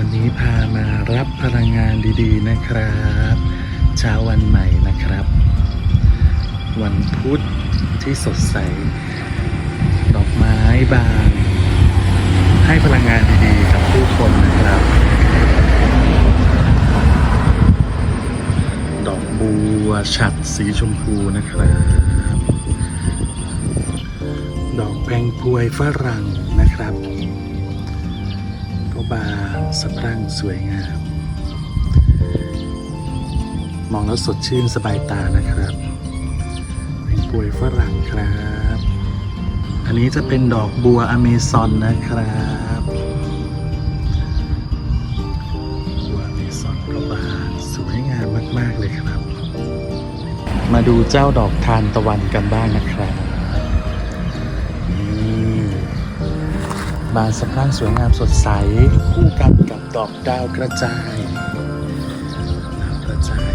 วันนี้พามารับพลังงานดีๆนะครับเช้าวันใหม่นะครับ วันพุธที่สดใส ดอกไม้บาน ให้พลังงานดีๆกับผู้คนนะครับ ดอกบัวฉัดสีชมพูนะครับ ดอกแพงพวยฝรั่งนะครับ บานสะพรั่งสวยงาม มองแล้วสดชื่นสบายตานะครับแพงพวยฝรั่งครับ อันนี้จะเป็นดอกบัวอเมซอนนะครับบัวอเมซอนก็บานสวยงามมาก ๆ เลยครับ มาดูเจ้าดอกทานตะวันกันบ้างนะครับ บานสะพรั่งสวยงามสดใส คู่กันกับดอกดาวกระจายดาวกระจาย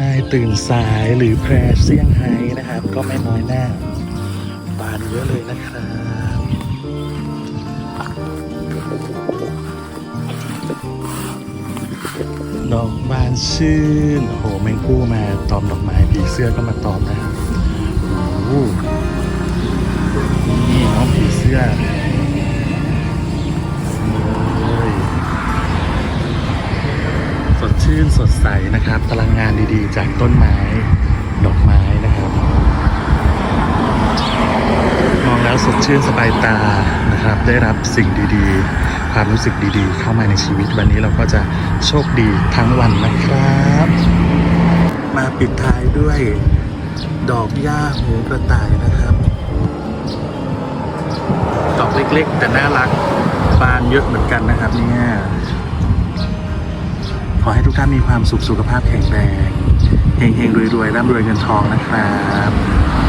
นายตื่นสายหรือแพรเซี่ยงไฮ้นะครับ ก็ไม่น้อยหน้า บานเยอะเลยนะครับ ดอกบานชื่น โอ้โหแมงคู่มาตอมดอกไม้ผีเสื้อก็มาตอมนะครับโอ้นี่น้องผีเสื้อสดชื่นสดใสนะครับพลังงานดีๆ จากต้นไม้ ดอกไม้นะครับ มองแล้วสด ชื่นสบายตานะครับ ได้รับสิ่งดีๆ ความรู้สึกดีๆ เข้ามาในชีวิตวันนี้เราก็จะโชคดีทั้งวันนะครับ มาปิดท้ายด้วยดอกหญ้าหูกระต่ายนะครับ ดอกเล็กๆ แต่น่ารักบานเยอะเหมือนกันนะครับเนี่ยขอให้ทุกท่านมีความสุขสุขภาพแข็งแรงเฮงๆรวยๆร่ำรวยเงินทองนะครับ